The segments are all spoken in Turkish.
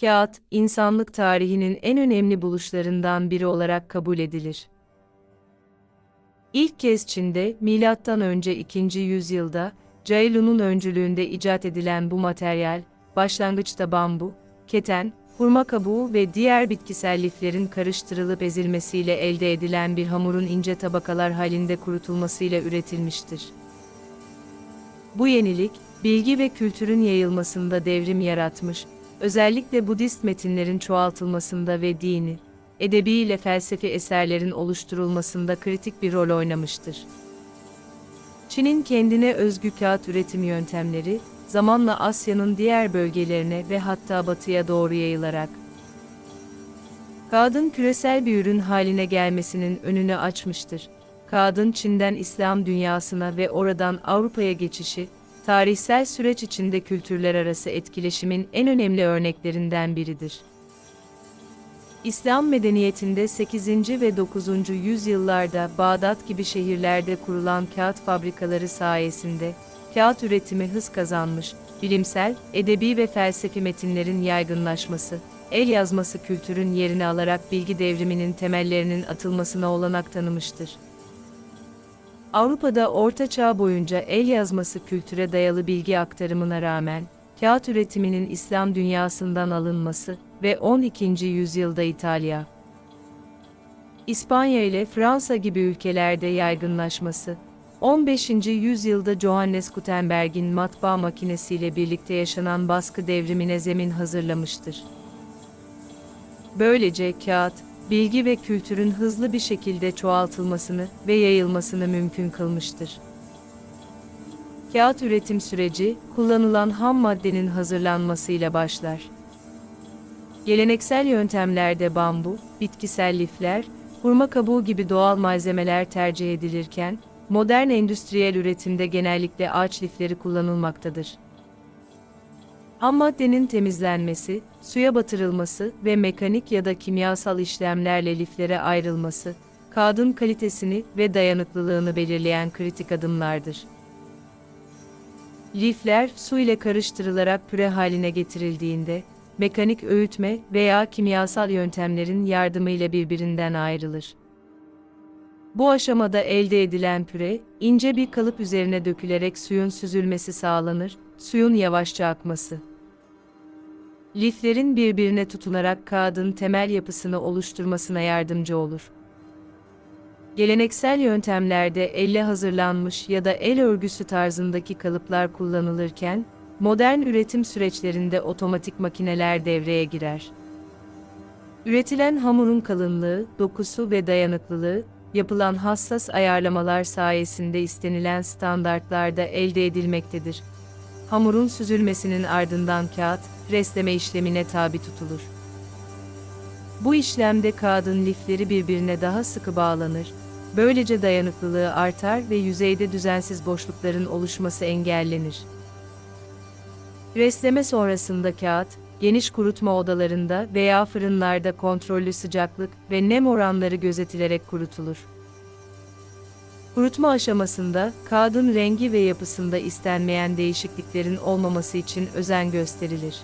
Kağıt, insanlık tarihinin en önemli buluşlarından biri olarak kabul edilir. İlk kez Çin'de, önce 2. yüzyılda, Cailu'nun öncülüğünde icat edilen bu materyal, başlangıçta bambu, keten, hurma kabuğu ve diğer bitkisel liflerin karıştırılıp ezilmesiyle elde edilen bir hamurun ince tabakalar halinde kurutulmasıyla üretilmiştir. Bu yenilik, bilgi ve kültürün yayılmasında devrim yaratmış, özellikle Budist metinlerin çoğaltılmasında ve dini, edebi ile felsefi eserlerin oluşturulmasında kritik bir rol oynamıştır. Çin'in kendine özgü kağıt üretim yöntemleri, zamanla Asya'nın diğer bölgelerine ve hatta batıya doğru yayılarak, kağıdın küresel bir ürün haline gelmesinin önünü açmıştır. Kağıdın Çin'den İslam dünyasına ve oradan Avrupa'ya geçişi, tarihsel süreç içinde kültürler arası etkileşimin en önemli örneklerinden biridir. İslam medeniyetinde 8. ve 9. yüzyıllarda Bağdat gibi şehirlerde kurulan kağıt fabrikaları sayesinde kağıt üretimi hız kazanmış, bilimsel, edebi ve felsefi metinlerin yaygınlaşması, el yazması kültürün yerini alarak bilgi devriminin temellerinin atılmasına olanak tanımıştır. Avrupa'da Orta Çağ boyunca el yazması kültüre dayalı bilgi aktarımına rağmen, kağıt üretiminin İslam dünyasından alınması ve 12. yüzyılda İtalya, İspanya ile Fransa gibi ülkelerde yaygınlaşması, 15. yüzyılda Johannes Gutenberg'in matbaa makinesiyle birlikte yaşanan baskı devrimine zemin hazırlamıştır. Böylece kağıt, bilgi ve kültürün hızlı bir şekilde çoğaltılmasını ve yayılmasını mümkün kılmıştır. Kağıt üretim süreci, kullanılan ham maddenin hazırlanmasıyla başlar. Geleneksel yöntemlerde bambu, bitkisel lifler, hurma kabuğu gibi doğal malzemeler tercih edilirken, modern endüstriyel üretimde genellikle ağaç lifleri kullanılmaktadır. Ham maddenin temizlenmesi, suya batırılması ve mekanik ya da kimyasal işlemlerle liflere ayrılması, kağıdın kalitesini ve dayanıklılığını belirleyen kritik adımlardır. Lifler su ile karıştırılarak püre haline getirildiğinde, mekanik öğütme veya kimyasal yöntemlerin yardımıyla birbirinden ayrılır. Bu aşamada elde edilen püre, ince bir kalıp üzerine dökülerek suyun süzülmesi sağlanır, suyun yavaşça akması. Liflerin birbirine tutunarak kağıdın temel yapısını oluşturmasına yardımcı olur. Geleneksel yöntemlerde elle hazırlanmış ya da el örgüsü tarzındaki kalıplar kullanılırken, modern üretim süreçlerinde otomatik makineler devreye girer. Üretilen hamurun kalınlığı, dokusu ve dayanıklılığı, yapılan hassas ayarlamalar sayesinde istenilen standartlarda elde edilmektedir. Hamurun süzülmesinin ardından kağıt, restleme işlemine tabi tutulur. Bu işlemde kağıdın lifleri birbirine daha sıkı bağlanır, böylece dayanıklılığı artar ve yüzeyde düzensiz boşlukların oluşması engellenir. Restleme sonrasında kağıt, geniş kurutma odalarında veya fırınlarda kontrollü sıcaklık ve nem oranları gözetilerek kurutulur. Kurutma aşamasında kağıdın rengi ve yapısında istenmeyen değişikliklerin olmaması için özen gösterilir.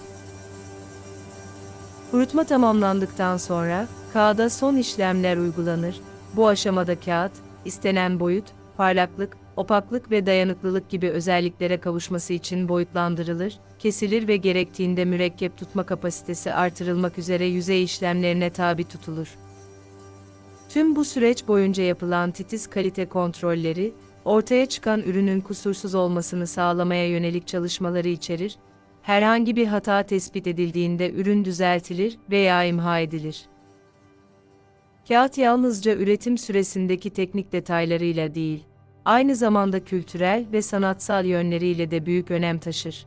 Kurutma tamamlandıktan sonra kağıda son işlemler uygulanır. Bu aşamada kağıt, istenen boyut, parlaklık, opaklık ve dayanıklılık gibi özelliklere kavuşması için boyutlandırılır, kesilir ve gerektiğinde mürekkep tutma kapasitesi artırılmak üzere yüzey işlemlerine tabi tutulur. Tüm bu süreç boyunca yapılan titiz kalite kontrolleri, ortaya çıkan ürünün kusursuz olmasını sağlamaya yönelik çalışmaları içerir, herhangi bir hata tespit edildiğinde ürün düzeltilir veya imha edilir. Kağıt yalnızca üretim süresindeki teknik detaylarıyla değil, aynı zamanda kültürel ve sanatsal yönleriyle de büyük önem taşır.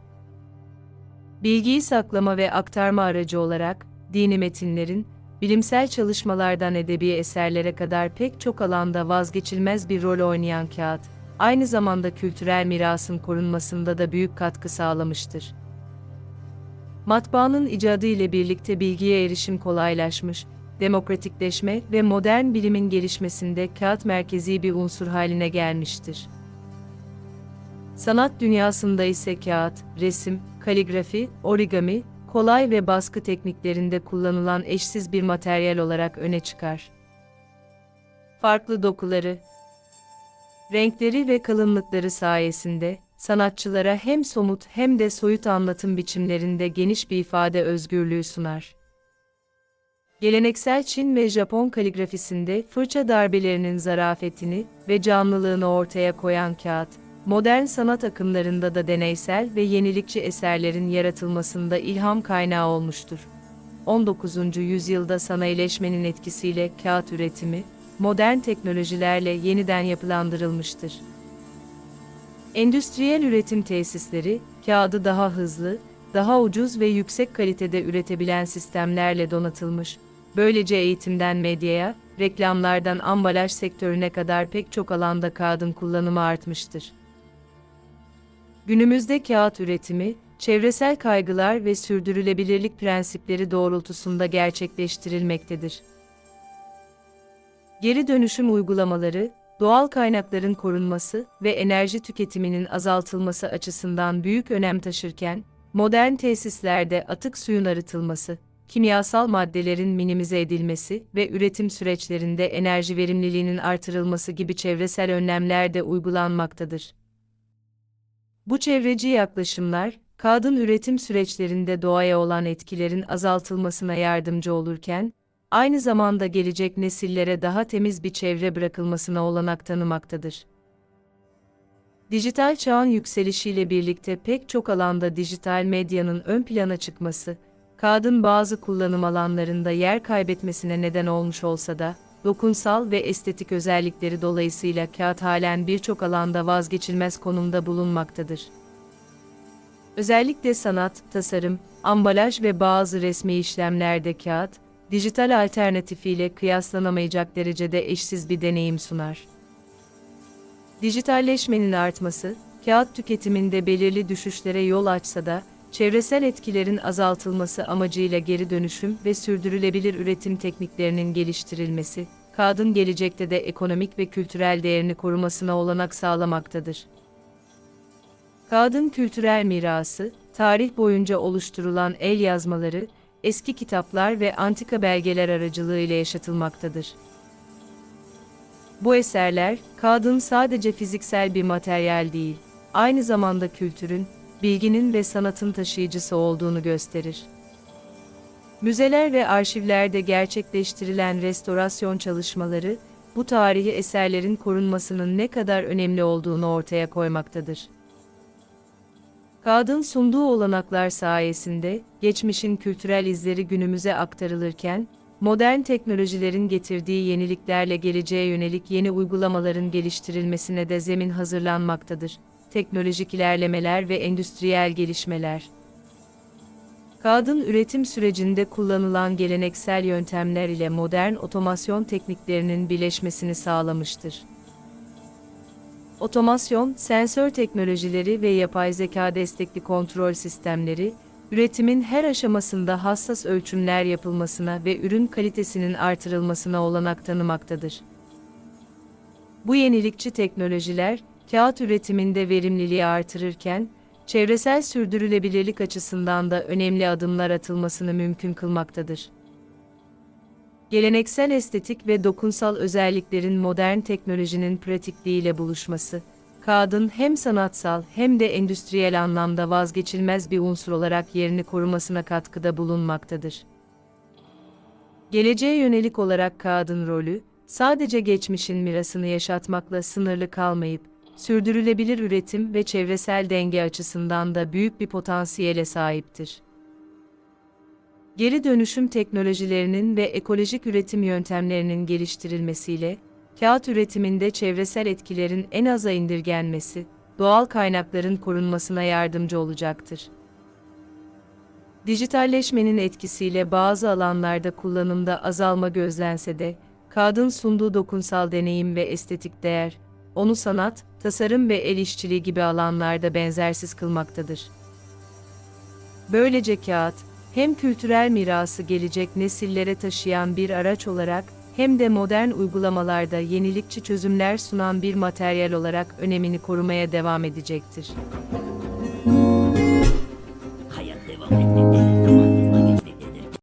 Bilgiyi saklama ve aktarma aracı olarak, dini metinlerin, bilimsel çalışmalardan edebi eserlere kadar pek çok alanda vazgeçilmez bir rol oynayan kağıt, aynı zamanda kültürel mirasın korunmasında da büyük katkı sağlamıştır. Matbaanın icadı ile birlikte bilgiye erişim kolaylaşmış, demokratikleşme ve modern bilimin gelişmesinde kağıt merkezi bir unsur haline gelmiştir. Sanat dünyasında ise kağıt, resim, kaligrafi, origami, kolay ve baskı tekniklerinde kullanılan eşsiz bir materyal olarak öne çıkar. Farklı dokuları, renkleri ve kalınlıkları sayesinde sanatçılara hem somut hem de soyut anlatım biçimlerinde geniş bir ifade özgürlüğü sunar. Geleneksel Çin ve Japon kaligrafisinde fırça darbelerinin zarafetini ve canlılığını ortaya koyan kağıt, modern sanat akımlarında da deneysel ve yenilikçi eserlerin yaratılmasında ilham kaynağı olmuştur. 19. yüzyılda sanayileşmenin etkisiyle kağıt üretimi, modern teknolojilerle yeniden yapılandırılmıştır. Endüstriyel üretim tesisleri, kağıdı daha hızlı, daha ucuz ve yüksek kalitede üretebilen sistemlerle donatılmış, böylece eğitimden medyaya, reklamlardan ambalaj sektörüne kadar pek çok alanda kağıdın kullanımı artmıştır. Günümüzde kağıt üretimi, çevresel kaygılar ve sürdürülebilirlik prensipleri doğrultusunda gerçekleştirilmektedir. Geri dönüşüm uygulamaları, doğal kaynakların korunması ve enerji tüketiminin azaltılması açısından büyük önem taşırken, modern tesislerde atık suyun arıtılması, kimyasal maddelerin minimize edilmesi ve üretim süreçlerinde enerji verimliliğinin artırılması gibi çevresel önlemler de uygulanmaktadır. Bu çevreci yaklaşımlar, kağıdın üretim süreçlerinde doğaya olan etkilerin azaltılmasına yardımcı olurken, aynı zamanda gelecek nesillere daha temiz bir çevre bırakılmasına olanak tanımaktadır. Dijital çağın yükselişiyle birlikte pek çok alanda dijital medyanın ön plana çıkması, kağıdın bazı kullanım alanlarında yer kaybetmesine neden olmuş olsa da, dokunsal ve estetik özellikleri dolayısıyla kağıt halen birçok alanda vazgeçilmez konumda bulunmaktadır. Özellikle sanat, tasarım, ambalaj ve bazı resmi işlemlerde kağıt, dijital alternatifiyle kıyaslanamayacak derecede eşsiz bir deneyim sunar. Dijitalleşmenin artması, kağıt tüketiminde belirli düşüşlere yol açsa da, çevresel etkilerin azaltılması amacıyla geri dönüşüm ve sürdürülebilir üretim tekniklerinin geliştirilmesi, kağıdın gelecekte de ekonomik ve kültürel değerini korumasına olanak sağlamaktadır. Kağıdın kültürel mirası, tarih boyunca oluşturulan el yazmaları, eski kitaplar ve antika belgeler aracılığıyla yaşatılmaktadır. Bu eserler, kağıdın sadece fiziksel bir materyal değil, aynı zamanda kültürün, bilginin ve sanatın taşıyıcısı olduğunu gösterir. Müzeler ve arşivlerde gerçekleştirilen restorasyon çalışmaları, bu tarihi eserlerin korunmasının ne kadar önemli olduğunu ortaya koymaktadır. Kağıdın sunduğu olanaklar sayesinde, geçmişin kültürel izleri günümüze aktarılırken, modern teknolojilerin getirdiği yeniliklerle geleceğe yönelik yeni uygulamaların geliştirilmesine de zemin hazırlanmaktadır. Teknolojik ilerlemeler ve endüstriyel gelişmeler. Kağıdın üretim sürecinde kullanılan geleneksel yöntemler ile modern otomasyon tekniklerinin birleşmesini sağlamıştır. Otomasyon, sensör teknolojileri ve yapay zeka destekli kontrol sistemleri, üretimin her aşamasında hassas ölçümler yapılmasına ve ürün kalitesinin artırılmasına olanak tanımaktadır. Bu yenilikçi teknolojiler, kağıt üretiminde verimliliği artırırken, çevresel sürdürülebilirlik açısından da önemli adımlar atılmasını mümkün kılmaktadır. Geleneksel estetik ve dokunsal özelliklerin modern teknolojinin pratikliğiyle buluşması, kağıdın hem sanatsal hem de endüstriyel anlamda vazgeçilmez bir unsur olarak yerini korumasına katkıda bulunmaktadır. Geleceğe yönelik olarak kağıdın rolü, sadece geçmişin mirasını yaşatmakla sınırlı kalmayıp, sürdürülebilir üretim ve çevresel denge açısından da büyük bir potansiyele sahiptir. Geri dönüşüm teknolojilerinin ve ekolojik üretim yöntemlerinin geliştirilmesiyle, kağıt üretiminde çevresel etkilerin en aza indirgenmesi, doğal kaynakların korunmasına yardımcı olacaktır. Dijitalleşmenin etkisiyle bazı alanlarda kullanımda azalma gözlense de, kağıdın sunduğu dokunsal deneyim ve estetik değer, onu sanat, tasarım ve el işçiliği gibi alanlarda benzersiz kılmaktadır. Böylece kağıt, hem kültürel mirası gelecek nesillere taşıyan bir araç olarak, hem de modern uygulamalarda yenilikçi çözümler sunan bir materyal olarak önemini korumaya devam edecektir.